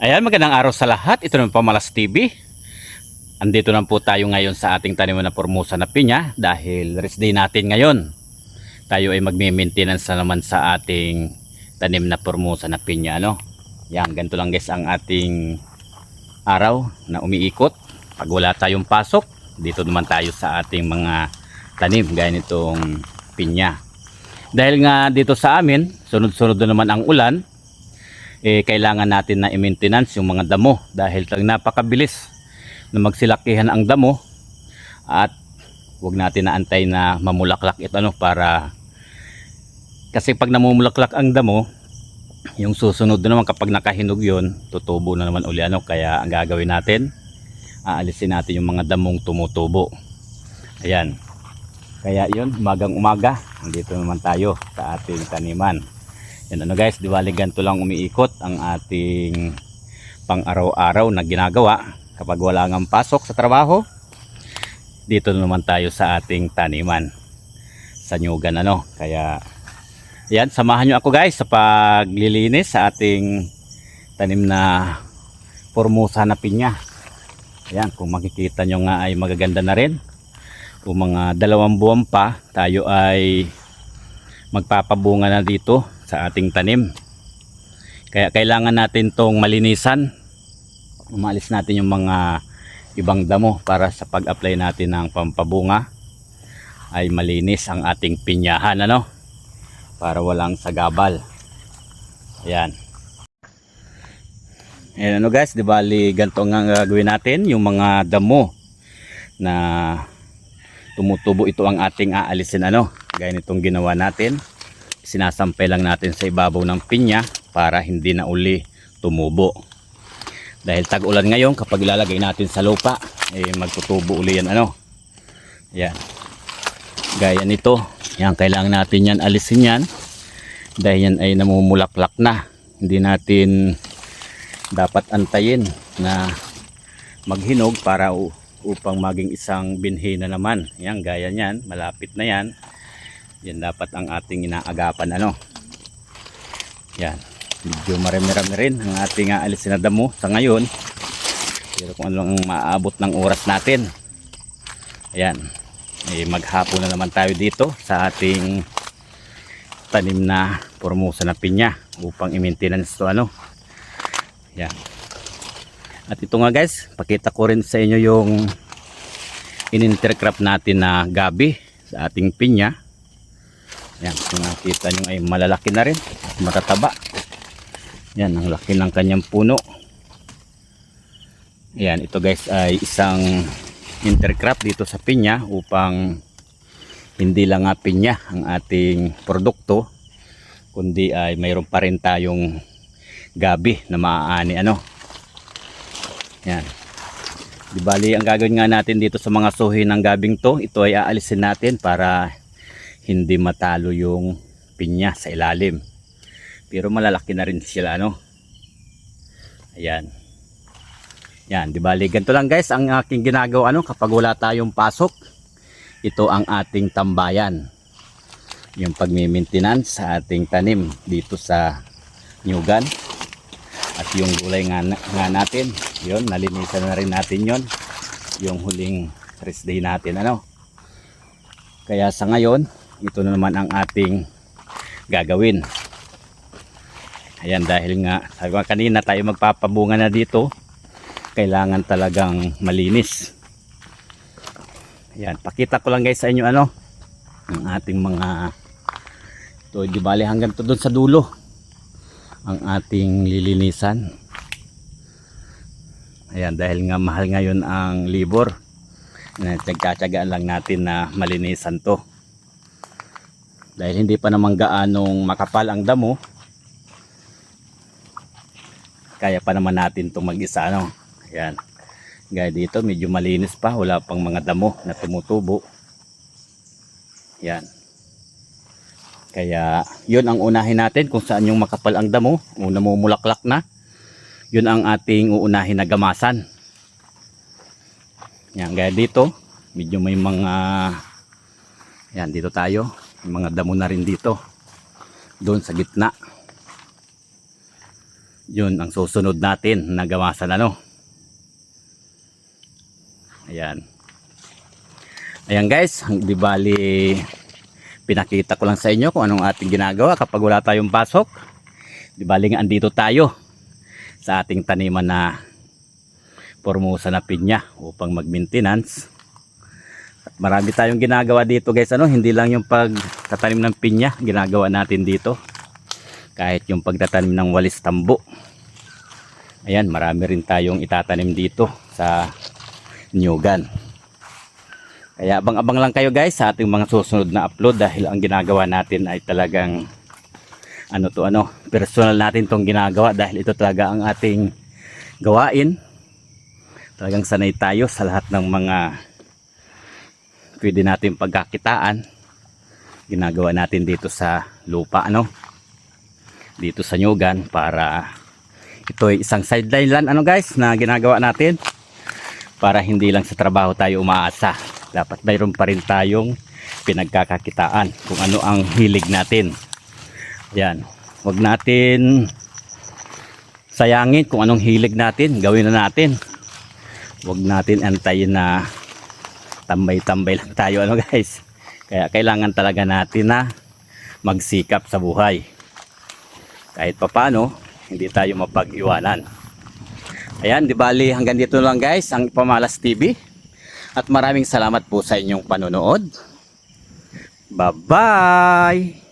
Ayan, magandang araw sa lahat. Ito naman Pamalas TV. Andito na po tayo ngayon sa ating taniman na formosa na pinya dahil rest day natin ngayon. Tayo ay magme-maintenance na naman sa ating tanim na formosa na pinya. Ano? Yan, ganito lang guys ang ating araw na umiikot. Pag wala tayong pasok, dito naman tayo sa ating mga tanim gaya nitong pinya. Dahil nga dito sa amin, sunod-sunod na naman ang ulan, eh, kailangan natin na i-maintenance yung mga damo dahil talagang napakabilis na magsilakihan ang damo at wag natin na antay na mamulaklak ito ano para kasi pag namumulaklak ang damo yung susunod na naman kapag nakahinog yon tutubo na naman uli ano. Kaya ang gagawin natin aalisin natin yung mga damong tumutubo. Ayan. Kaya yun umagang umaga. Nandito naman tayo sa ating taniman yan ano guys, di bali ganito lang umiikot ang ating pang araw-araw na ginagawa kapag wala ngang pasok sa trabaho. Dito na naman tayo sa ating taniman sa nyugan ano. Kaya yan, samahan nyo ako guys sa paglilinis sa ating tanim na formosa na pinya. Ayan, kung makikita nyo nga ay magaganda na rin. Kung mga dalawang buwan pa, tayo ay magpapabunga na dito sa ating tanim. Kaya kailangan natin tong malinisan. Umalis natin yung mga ibang damo para sa pag-apply natin ng pampabunga ay malinis ang ating pinyahan ano para walang sagabal. Ayan. Ayan ano guys, di bali ganito nga gagawin natin yung mga damo na tumutubo ito ang ating aalisin ano gaya nitong ginawa natin sinasampay lang natin sa ibabaw ng pinya para hindi na uli tumubo. Dahil tag-ulan ngayon kapag ilalagay natin sa lupa eh magtutubo uli yan ano? Yan. Gaya nito yan kailangan natin yan alisin yan dahil yan ay namumulaklak na. Hindi natin dapat antayin na maghinog para upang maging isang binhi na naman. Yan gaya niyan malapit na yan yan dapat ang ating inaagapan ano? Yan. Medyo marami-rami rin ang ating aalisin na damo sa ngayon. Pero kung ano ang maabot ng oras natin. Ayan eh, maghapon na naman tayo dito sa ating tanim na formosa na pinya upang i-maintenance to ano? Yan. At ito nga guys pakita ko rin sa inyo yung in-intercrop natin na gabi sa ating pinya yan, kung nakita nyo ay malalaki na rin at matataba. Yan, ang laki ng kanyang puno. Yan, ito guys ay isang intercrop dito sa pinya upang hindi lang nga pinya ang ating produkto kundi ay mayroon pa rin tayong gabi na maaani ano. Yan. Di bali ang gagawin nga natin dito sa mga suhi ng gabing to, ito ay aalisin natin para hindi matalo yung pinya sa ilalim. Pero malalaki na rin sila ano. Ayan. Yan, di bali ganito lang guys ang aking ginagawa ano kapag wala tayong pasok. Ito ang ating tambayan. Yung pagmi-maintenance sa ating tanim dito sa Nyugan. At yung gulay nga, nga natin, yun, nalinisan na rin natin yon Yung huling rest day natin ano. Kaya sa ngayon, ito na naman ang ating gagawin. Ayan dahil nga sabi ko kanina tayo magpapabunga na dito. Kailangan talagang malinis. Ayan pakita ko lang guys sa inyo ano ang ating mga ito. Di bali hanggang to doon sa dulo ang ating lilinisan. Ayan dahil nga mahal ngayon ang libor nagtsatsagaan lang natin na malinisan to dahil hindi pa naman gaanong makapal ang damo. Kaya pa naman natin itong mag-isa ano yan gaya dito medyo malinis pa. Wala pang mga damo na tumutubo. Yan kaya yun ang unahin natin kung saan yung makapal ang damo. O namumulaklak na. Yun ang ating uunahin na gamasan. Yan gaya dito medyo may mga yan dito tayo mga damo na rin dito. Doon sa gitna. Yun ang susunod natin na gawasan ano ayan. Ayan guys. Di bali pinakita ko lang sa inyo kung anong ating ginagawa kapag wala tayong pasok. Di bali nga andito tayo sa ating taniman na formosa na pinya upang mag-maintenance. at marami tayong ginagawa dito guys. Ano hindi lang yung pagtatanim ng pinya ginagawa natin dito. Kahit yung pagtatanim ng walis tambo. Ayan marami rin tayong itatanim dito sa nyugan. Kaya abang-abang lang kayo guys sa ating mga susunod na upload dahil ang ginagawa natin ay talagang ano to ano personal natin tong ginagawa dahil ito talaga ang ating gawain. Talagang sanay tayo sa lahat ng mga pwede natin pagkakitaan. Ginagawa natin dito sa lupa ano? Dito sa nyugan para ito ay isang sideline lang ano guys na ginagawa natin para hindi lang sa trabaho tayo umaasa. Dapat mayroon pa rin tayong pinagkakakitaan kung ano ang hilig natin. Yan wag natin sayangin kung anong hilig natin. Gawin na natin. Wag natin antayin na tambay-tambay lang tayo ano guys. Kaya kailangan talaga natin na magsikap sa buhay. Kahit papano hindi tayo mapag-iwanan. Ayan di bali hanggang dito lang guys ang Pamalas TV at maraming salamat po sa inyong panonood. Bye bye